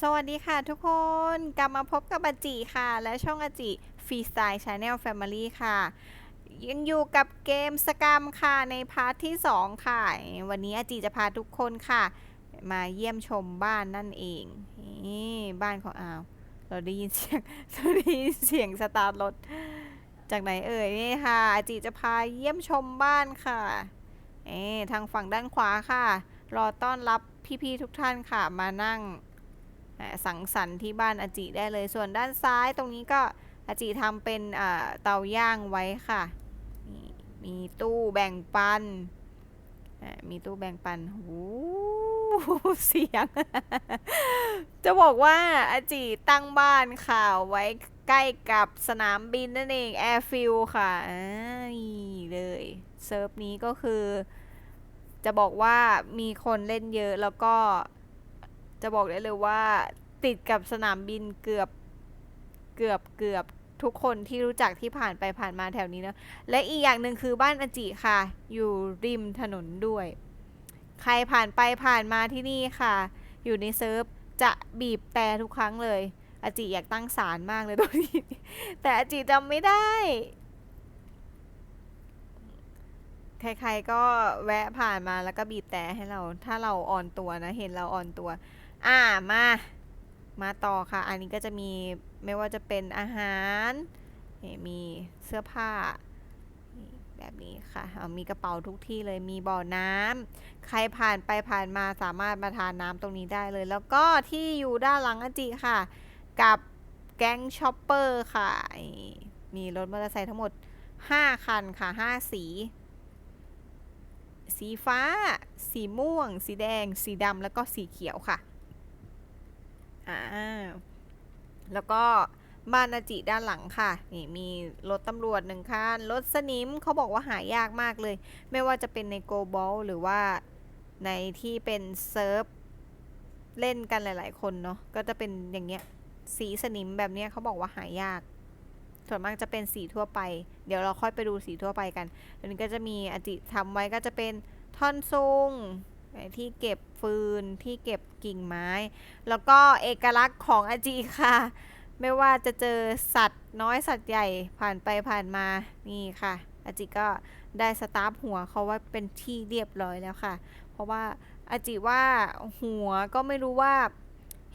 สวัสดีค่ะทุกคนกลับมาพบกับอาจิค่ะ และช่องอาจิฟรีสไตล์ชาแนลแฟมิลี่ค่ะยังอยู่กับเกมสกรรมค่ะในพาร์ทที่ 2 ค่ะ วันนี้อาจิจะพาทุกคนค่ะ มาเยี่ยมชมบ้านนั่นเองนี่บ้านของอาวเราได้ยินเสียงเราได้ยินเสียงสตาร์ทรถจากไหนเอ่ยนี่ค่ะ อาจิจะพาเยี่ยมชมบ้านค่ะเอ๊ทางฝั่งด้านขวาค่ะ รอต้อนรับพี่ๆทุกท่านค่ะมานั่ง สังสรรค์ที่บ้านอาจิได้เลย ส่วนด้านซ้ายตรงนี้ก็อาจิทำเป็นเตาย่างไว้ค่ะ มีตู้แบ่งปัน มีตู้แบ่งปันหูเสียง จะบอกว่าอาจิตั้งบ้านค่ะไว้ใกล้กับสนามบินนั่นเองแอร์ฟิลค่ะอ่านี่เลยเซิร์ฟนี้ก็คือ จะบอกว่ามีคนเล่นเยอะแล้วก็ จะบอกได้เลยว่า ติดกับสนามบินเกือบเกือบเกือบทุกคนที่รู้จักที่ผ่านไปผ่านมาแถวนี้เนะและอีกอย่างหนึ่งคือบ้านอจิค่ะ อยู่ริมถนนด้วย ใครผ่านไปผ่านมาที่นี่ค่ะ อยู่ในเซิร์ฟจะบีบแต่ทุกครั้งเลยอาจิอยากตั้งศาลมากเลยตรงนี้ แต่อาจิจำไม่ได้ ใครๆก็แวะผ่านมาแล้วก็บีบแต่ให้เรา ถ้าเราอ่อนตัวนะ เห็นเราอ่อนตัว อ่ามา มาต่อค่ะ อันนี้ก็จะมีไม่ว่าจะเป็นอาหารมีเสื้อผ้าแบบนี้ค่ะมีกระเป๋าทุกที่เลย มีบ่อน้ำใครผ่านไปผ่านมาสามารถมาทานน้ำตรงนี้ได้เลย แล้วก็ที่อยู่ด้านหลังอจิค่ะ กับแก๊งช็อปเปอร์ค่ะ มีรถมอเตอร์ไซค์ทั้งหมด 5 คันค่ะ 5 สี สีฟ้า สีม่วง สีแดง สีดำแล้วก็สีเขียวค่ะ อ่าแล้วก็บ้านอาจิด้านหลังค่ะ นี่มีรถตำรวจหนึ่งคัน รถสนิมเขาบอกว่าหายากมากเลย ไม่ว่าจะเป็นในโกบอลหรือว่าในที่เป็นเซิร์ฟเล่นกันหลาย ๆ คนเนาะ ก็จะเป็นอย่างเงี้ย สีสนิมแบบเนี้ยเขาบอกว่าหายาก ส่วนมากจะเป็นสีทั่วไป เดี๋ยวเราค่อยไปดูสีทั่วไปกันอันนี้ก็จะมีอจิทำไว้ก็จะเป็นท่อนซุง ที่เก็บฟืนที่เก็บกิ่งไม้ แล้วก็เอกลักษณ์ของอาจิค่ะ ไม่ว่าจะเจอสัตว์น้อยสัตว์ใหญ่ผ่านไปผ่านมานี่ค่ะอาจิก็ได้สตาร์ฟหัวเขาไว้เป็นที่เรียบร้อยแล้วค่ะ เพราะว่าอาจิว่าหัวก็ไม่รู้ว่า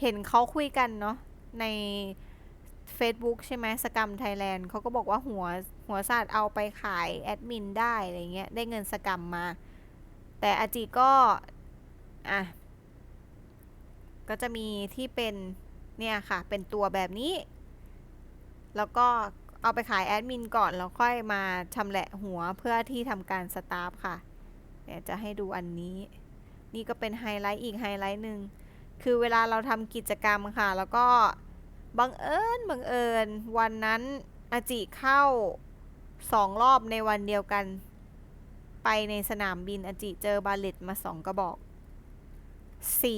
เห็นเขาคุยกันเนาะใน Facebook ใช่ไหมสกรรมไทยแลนด์เขาก็บอกว่าหัวหัวสัตว์เอาไปขายแอดมินได้อะไรเงี้ยได้เงินสกรรมมา แต่อาจิก็ อะ ก็จะมีที่เป็นเนี่ยค่ะ เป็นตัวแบบนี้ แล้วก็เอาไปขายแอดมินก่อน แล้วค่อยมาชำแหละหัวเพื่อที่ทำการสตาฟค่ะ เดี๋ยวจะให้ดูอันนี้ นี่ก็เป็นไฮไลท์อีกไฮไลท์หนึ่ง คือเวลาเราทำกิจกรรมค่ะ แล้วก็บังเอิญบังเอิญวันนั้นอาจิเข้าสองรอบในวันเดียวกัน ไปในสนามบินอจิเจอบาเลตมาสองกระบอก สี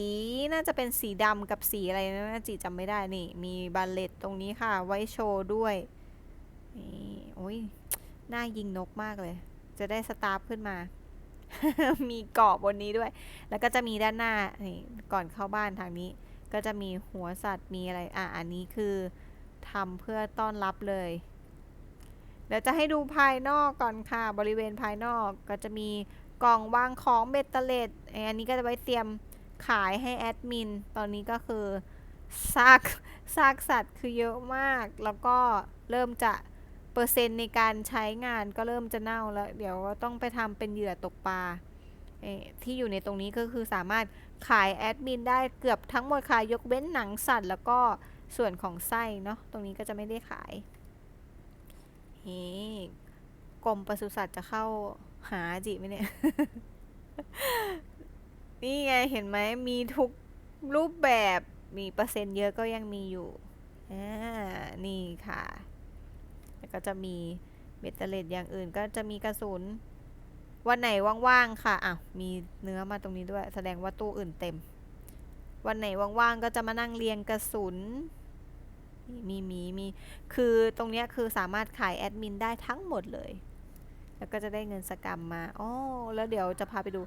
น่าจะเป็นสีดำกับสีอะไรนะอาจิจำไม่ได้นี่ มีบาเลตตรงนี้ค่ะ ไว้โชว์ด้วยนี่โอ้ยน่ายิงนกมากเลย จะได้สตาร์ฟขึ้นมา มีเกาะบนนี้ด้วย แล้วก็จะมีด้านหน้านี่ก่อนเข้าบ้านทางนี้ ก็จะมีหัวสัตว์มีอะไร อะ อันนี้คือทำเพื่อต้อนรับเลย เดี๋ยวจะให้ดูภายนอกก่อนค่ะบริเวณภายนอกก็จะมีกล่องวางของเบตเตอร์เลดอันนี้ก็จะไว้เตรียมขายให้แอดมิน ตอนนี้ก็คือซากซากสัตว์คือเยอะมาก แล้วก็เริ่มจะเปอร์เซ็นต์ในการใช้งานก็เริ่มจะเน่าแล้ว เดี๋ยวก็ต้องไปทำเป็นเหยื่อตกปลาเอ่อที่อยู่ในตรงนี้ก็คือสามารถขายแอดมินได้เกือบทั้งหมดค่ะยกเว้นหนังสัตว์ แล้วก็ส่วนของไส้เนาะตรงนี้ก็จะไม่ได้ขาย ฮ้กรมปศุสัตว์จะเข้าหาจิไหมเนี่ย นี่ไงเห็นไหมมีทุกรูปแบบมีเปอร์เซ็นต์เยอะก็ยังมีอยู่อ่านี่ค่ะ แล้วก็จะมีเบตเตอร์เลดอย่างอื่นก็จะมีกระสุน วันไหนว่างๆค่ะอ้าวมีเนื้อมาตรงนี้ด้วย แสดงว่าตู้อื่นเต็ม วันไหนว่างๆก็จะมานั่งเรียงกระสุน มีมีมี คือตรงเนี้ยคือสามารถขายแอดมินได้ทั้งหมดเลย แล้วก็จะได้เงินสกรรมมาอ๋อแล้วเดี๋ยวจะพาไปดู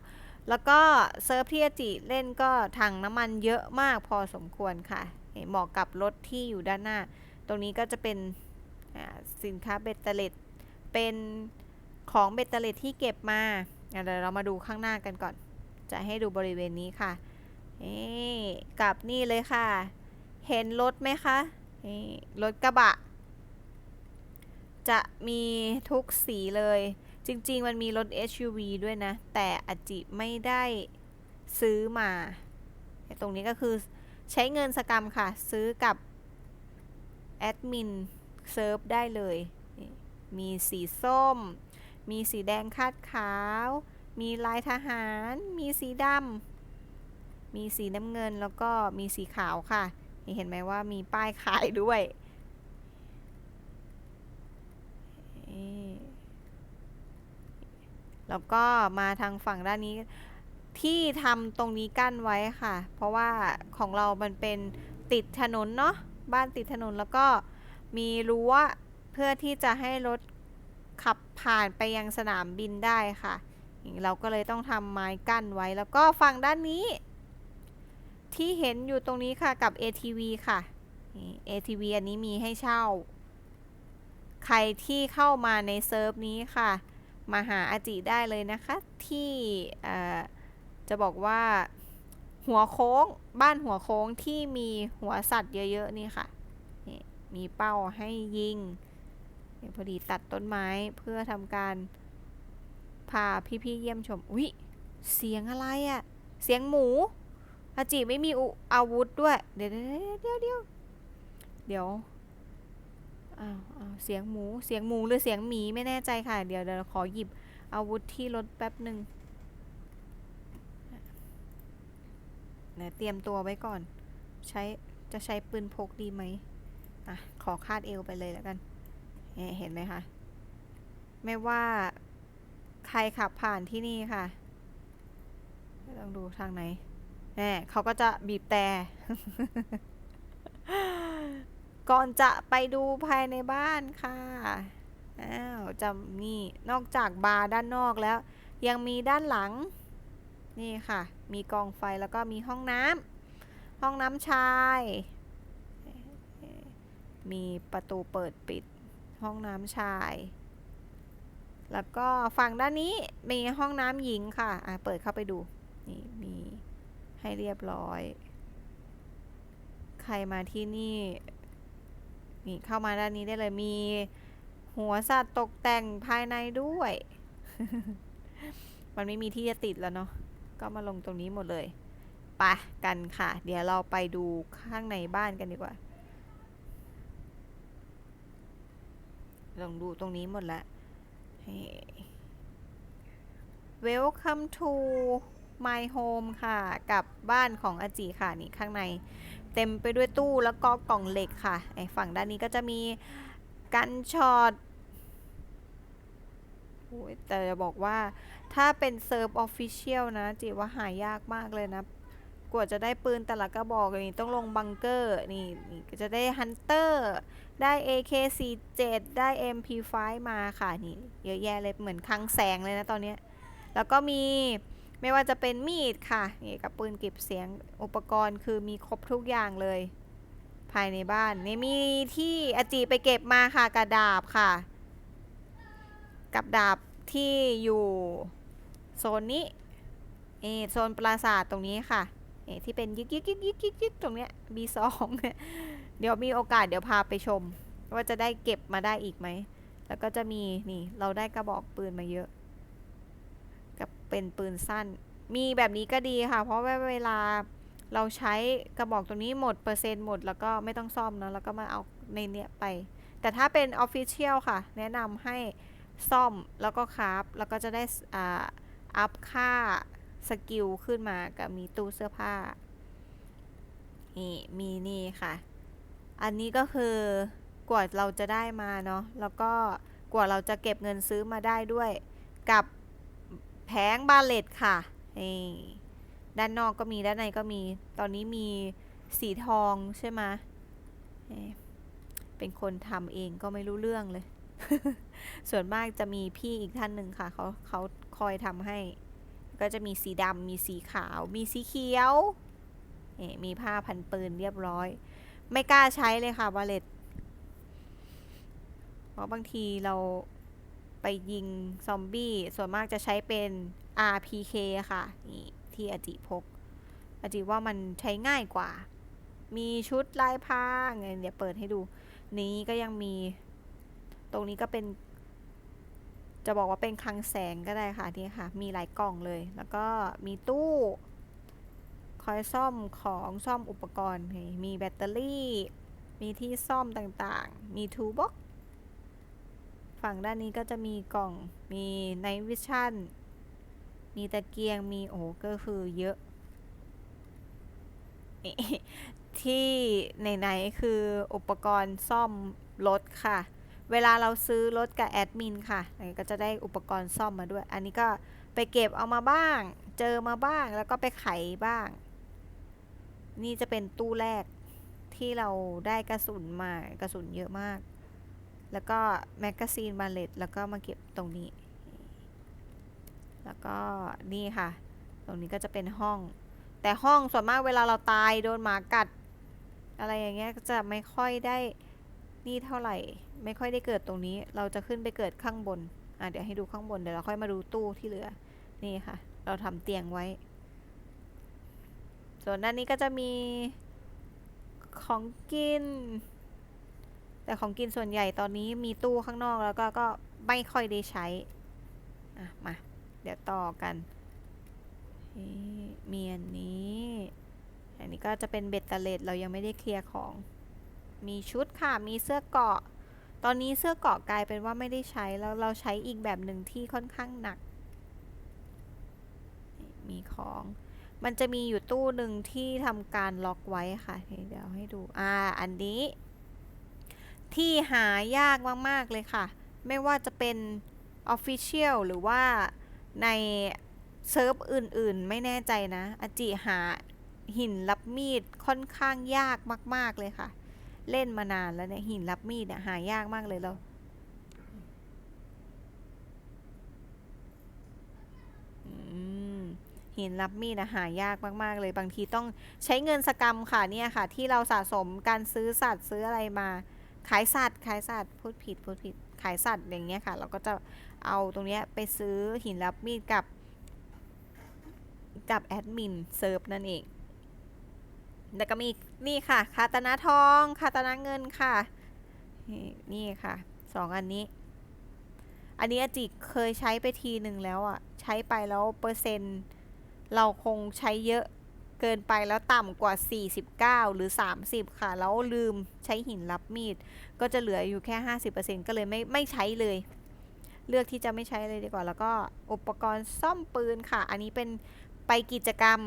แล้วก็เซิร์ฟที่อจิเล่นก็ถังน้ำมันเยอะมากพอสมควรค่ะ เหมาะกับรถที่อยู่ด้านหน้า ตรงนี้ก็จะเป็นสินค้าเบตเตอร์เลตเป็นของเบตเตอร์เลตที่เก็บมาเดี๋ยวเรามาดูข้างหน้ากันก่อน จะให้ดูบริเวณนี้ค่ะเอ๊กับนี่เลยค่ะ เห็นรถไหมคะ นี่รถกระบะ จะมีทุกสีเลย จริงๆ มันมีรถ SUV ด้วยนะ แต่อาจิไม่ได้ซื้อมา ตรงนี้ก็คือใช้เงินสกรรมค่ะ ซื้อกับแอดมินเซิร์ฟได้เลย มีสีส้ม มีสีแดงคาดขาว มีลายทหาร มีสีดำมีสีน้ำเงินแล้วก็มีสีขาวค่ะ นี่เห็นไหมว่ามีป้ายขายด้วยแล้วก็มาทางฝั่งด้านนี้ที่ทำตรงนี้กั้นไว้ค่ะ เพราะว่าของเรามันเป็นติดถนนเนาะบ้านติดถนนแล้วก็มีรั้วเพื่อที่จะให้รถขับผ่านไปยังสนามบินได้ค่ะ เราก็เลยต้องทำไม้กั้นไว้แล้วก็ฝั่งด้านนี้ ที่เห็นอยู่ตรงนี้ค่ะกับ ATV ค่ะ ATV อันนี้มีให้เช่า ใครที่เข้ามาในเซิร์ฟนี้ค่ะ มาหาอาจิได้เลยนะคะ ที่จะบอกว่าหัวโค้งบ้านหัวโค้งที่มีหัวสัตว์เยอะๆนี่ค่ะนี่มีเป้าให้ยิงมีพอดีตัดต้นไม้เพื่อทำการพาพี่ๆเยี่ยมชมอุ๊ยเสียงอะไรอะเสียงหมู อาจิไม่มีอาวุธด้วย เดี๋ยวเดี๋ยวเดี๋ยวเดี๋ยวอ้าวอ้าเสียงหมูเสียงหมูหรือเสียงหมีไม่แน่ใจค่ะ เดี๋ยวเดี๋ยวขอหยิบอาวุธที่รถแป๊บหนึ่งเนี่ยเตรียมตัวไว้ก่อน ใช้จะใช้ปืนพกดีไหมอะขอคาดเอวไปเลยแล้วกันเห็นไหมคะ ไม่ว่าใครขับผ่านที่นี่ค่ะลองดูทางไหน แน่เขาก็จะบีบแต่ก่อนจะไปดูภายในบ้านค่ะอ้าวจะนี่นอกจากบาร์ด้านนอกแล้ว ยังมีด้านหลัง นี่ค่ะ มีกองไฟแล้วก็มีห้องน้ำห้องน้ำชาย มีประตูเปิดปิด ห้องน้ำชาย แล้วก็ฝั่งด้านนี้มีห้องน้ำหญิงค่ะอะเปิดเข้าไปดู นี่มี ให้เรียบร้อย ใครมาที่นี่ นี่เข้ามาด้านนี้ได้เลยมีหัวสัตว์ตกแต่งภายในด้วย มันไม่มีที่จะติดแล้วเนาะ ก็มาลงตรงนี้หมดเลยไปกันค่ะ เดี๋ยวเราไปดูข้างในบ้านกันดีกว่า ลองดูตรงนี้หมดละ Welcome to my home ค่ะ กับบ้านของอาจิค่ะนี่ข้างใน เต็มไปด้วยตู้แล้วก็กล่องเหล็กค่ะไอ้ฝั่งด้านนี้ก็จะมีกันช็อตโอ้ยแต่จะบอกว่าถ้าเป็นเซิร์ฟออฟฟิเชียลนะจิว่าหายากมากเลยนะ กว่าจะได้ปืนแต่ละกระบอกนี่ต้องลงบังเกอร์นี่นี่จะได้ฮันเตอร์ได้ AK47 ได้ MP5 มาค่ะนี่เยอะแยะเลยเหมือนคลังแสงเลยนะตอนนี้ แล้วก็มี ไม่ว่าจะเป็นมีดค่ะนี่กับปืนเก็บเสียงอุปกรณ์คือมีครบทุกอย่างเลย ภายในบ้านนี่มีที่อาจีไปเก็บมาค่ะกระดาบค่ะ กับดาบที่อยู่โซนนี้เอโซนปราสาทตรงนี้ค่ะเอที่เป็นยึกยึกยึกยึกยึกยึกตรงเนี้ย B2 เนี่ยเดี๋ยวมีโอกาสเดี๋ยวพาไปชม ว่าจะได้เก็บมาได้อีกไหม แล้วก็จะมีนี่เราได้กระบอกปืนมาเยอะ เป็นปืนสั้น มีแบบนี้ก็ดีค่ะ เพราะว่าเวลาเราใช้กระบอกตรงนี้หมดเปอร์เซ็นต์หมดแล้วก็ไม่ต้องซ่อมเนอะแล้วก็มาเอาในเนี้ยไป แต่ถ้าเป็นออฟฟิเชียลค่ะ แนะนำให้ซ่อมแล้วก็คราฟแล้วก็จะได้อ่าอัพค่าสกิลขึ้นมากับมีตู้เสื้อผ้า นี่มีนี่ค่ะ อันนี้ก็คือกว่าเราจะได้มาเนาะแล้วก็กว่าเราจะเก็บเงินซื้อมาได้ด้วย กับ แผงบาเลตค่ะนี่ด้านนอกก็มีด้านในก็มี ตอนนี้มีสีทองใช่ไหมเป็นคนทำเองก็ไม่รู้เรื่องเลย ส่วนมากจะมีพี่อีกท่านหนึ่งค่ะเขาเขาคอยทำให้ ก็จะมีสีดำมีสีขาว มีสีเขียวมีผ้าพันปืนเรียบร้อย ไม่กล้าใช้เลยค่ะบาเลตเพราะบางทีเรา ไปยิงซอมบี้ ส่วนมากจะใช้เป็น RPK ค่ะ นี่ที่อจิพก อจิว่ามันใช้ง่ายกว่า มีชุดลายพรางไงเดี๋ยวเปิดให้ดู นี้ก็ยังมี ตรงนี้ก็เป็น จะบอกว่าเป็นคลังแสงก็ได้ค่ะนี่ค่ะ มีหลายกล่องเลย แล้วก็มีตู้คอยซ่อมของซ่อมอุปกรณ์ มีแบตเตอรี่ มีที่ซ่อมต่างๆ มีทูบ็อก ฝั่งด้านนี้ก็จะมีกล่อง มีไนท์วิชั่น มีตะเกียง มีโอ้ก็คือเยอะ ที่ไหนๆคืออุปกรณ์ซ่อมรถค่ะ เวลาเราซื้อรถกับแอดมินค่ะก็จะได้อุปกรณ์ซ่อมมาด้วย อันนี้ก็ไปเก็บเอามาบ้าง เจอมาบ้าง แล้วก็ไปไขบ้าง นี่จะเป็นตู้แรกที่เราได้กระสุนมากระสุนเยอะมาก แล้วก็แมกกาซีนบาเลตแล้วก็มาเก็บตรงนี้ แล้วก็นี่ค่ะ ตรงนี้ก็จะเป็นห้อง แต่ห้องส่วนมากเวลาเราตายโดนหมากัด อะไรอย่างเงี้ยก็จะไม่ค่อยได้นี่เท่าไหร่ ไม่ค่อยได้เกิดตรงนี้ เราจะขึ้นไปเกิดข้างบนอะเดี๋ยวให้ดูข้างบนเดี๋ยวเราค่อยมาดูตู้ที่เหลือ นี่ค่ะ เราทำเตียงไว้ ส่วนด้านนี้ก็จะมีของกิน แต่ของกินส่วนใหญ่ตอนนี้มีตู้ข้างนอกแล้วก็ก็ไม่ค่อยได้ใช้อะมา เดี๋ยวต่อกันมีอันนี้ อันนี้ก็จะเป็นเบ็ดเตเลตเรายังไม่ได้เคลียร์ของ มีชุดค่ะ มีเสื้อเกาะ ตอนนี้เสื้อเกาะกลายเป็นว่าไม่ได้ใช้แล้วเราใช้อีกแบบหนึ่งที่ค่อนข้างหนัก มีของ มันจะมีอยู่ตู้หนึ่งที่ทำการล็อกไว้ค่ะ เดี๋ยวให้ดู อ่า อันนี้ ที่หายากมาก ๆ เลยค่ะ ไม่ว่าจะเป็น Official หรือว่าในเซิร์ฟอื่น ๆ ไม่แน่ใจนะอาจิหาหินรับมีดค่อนข้างยากมาก ๆ เลยค่ะ เล่นมานานแล้วเนี่ยหินรับมีดเนี่ยหายากมากเลยเราหินรับมีดนะหายากมากๆเลยบางทีต้องใช้เงินสกรรมค่ะเนี่ยค่ะ ที่เราสะสมการซื้อสัตว์ซื้ออะไรมา ขายสัตว์ขายสัตว์พูดผิดพูดผิดขายสัตว์อย่างเงี้ยค่ะ เราก็จะเอาตรงเนี้ยไปซื้อหินรับมีดกับกับแอดมินเซิร์ฟนั่นเอง แล้วก็มีนี่ค่ะ คาตนาทอง คาตนาเงินค่ะ นี่ค่ะสองอันนี้ อันนี้อจิเคยใช้ไปทีหนึ่งแล้วอะ ใช้ไปแล้วเปอร์เซ็นต์ เราคงใช้เยอะ เกินไปแล้วต่ำกว่า 49 หรือ 30 ค่ะ แล้วลืมใช้หินรับมีด ก็จะเหลืออยู่แค่ 50%ก็เลยไม่ไม่ใช้เลย เลือกที่จะไม่ใช้เลยดีกว่า แล้วก็อุปกรณ์ซ่อมปืนค่ะ อันนี้เป็นไปกิจกรรม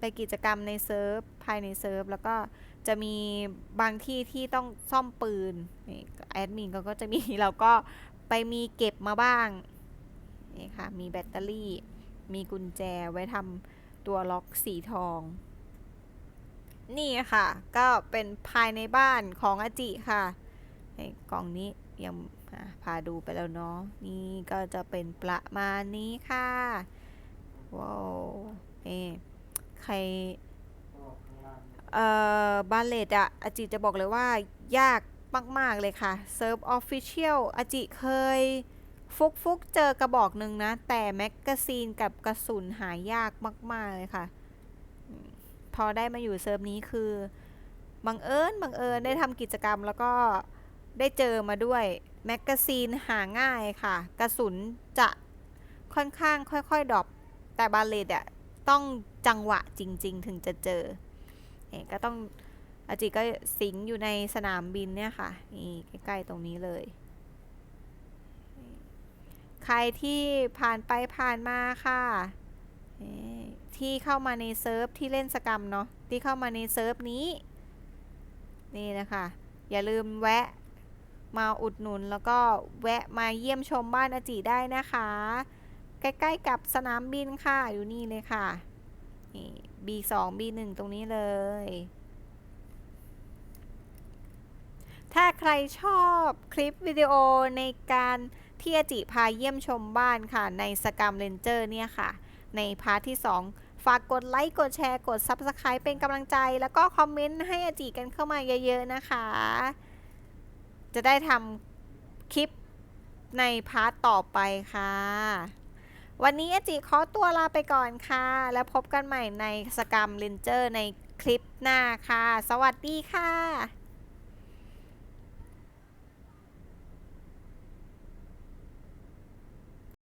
ไปกิจกรรมในเซิร์ฟภายในเซิร์ฟแล้วก็จะมีบางที่ที่ต้องซ่อมปืนแอดมินก็จะมีเราก็ไปมีเก็บมาบ้างนี่ค่ะมีแบตเตอรี่ มีกุญแจไว้ทำ ตัวล็อกสีทอง นี่ค่ะ ก็เป็นภายในบ้านของอาจิค่ะกล่องนี้ยังพาดูไปแล้วเนาะนี่ก็จะเป็นประมาณนี้ค่ะว้าวเอ๊ใครเอ่อบาเลตอะอาจิจะบอกเลยว่ายากมาก ๆ เลยค่ะเซิร์ฟออฟฟิเชียลอาจิเคย ฟุกฟุกเจอกระบอกหนึ่งนะ แต่แมกกาซีนกับกระสุนหายากมาก ๆ เลยค่ะ พอได้มาอยู่เซิร์ฟนี้คือบังเอิญบังเอิญได้ทำกิจกรรมแล้วก็ได้เจอมาด้วย แมกกาซีนหาง่ายค่ะ กระสุนจะค่อนข้างค่อยๆดรอปแต่บาเลตอะต้องจังหวะจริง ๆ ถึงจะเจอเอก็ต้องอาจิก็สิงอยู่ในสนามบินเนี่ยค่ะนี่ใกล้ๆตรงนี้เลย ใครที่ผ่านไปผ่านมาค่ะ ที่เข้ามาในเซิร์ฟที่เล่นสกรรมเนาะที่เข้ามาในเซิร์ฟนี้ นี่นะคะ อย่าลืมแวะมาอุดหนุนแล้วก็แวะมาเยี่ยมชมบ้านอาจิได้นะคะ ใกล้ๆกับสนามบินค่ะ อยู่นี่เลยค่ะนี่ B2 B1 ตรงนี้เลย ถ้าใครชอบคลิปวิดีโอในการ ที่อาจิพาเยี่ยมชมบ้านค่ะ ในสก u มเลนเจอร์เนี่ยค่ะ ในพาร์ทที่ 2 ฝากกดไลค์กดแชร์กด Subscribe เป็นกำลังใจ แล้วก็คอมเมนต์ให้อาจิกันเข้ามาเยอะๆนะคะ จะได้ทำคลิปในพาร์ทต่อไปค่ะ วันนี้อาจิขอตัวลาไปก่อนค่ะ แล้วพบกันใหม่ในสก u มเลนเจอร์ในคลิปหน้าค่ะ สวัสดีค่ะ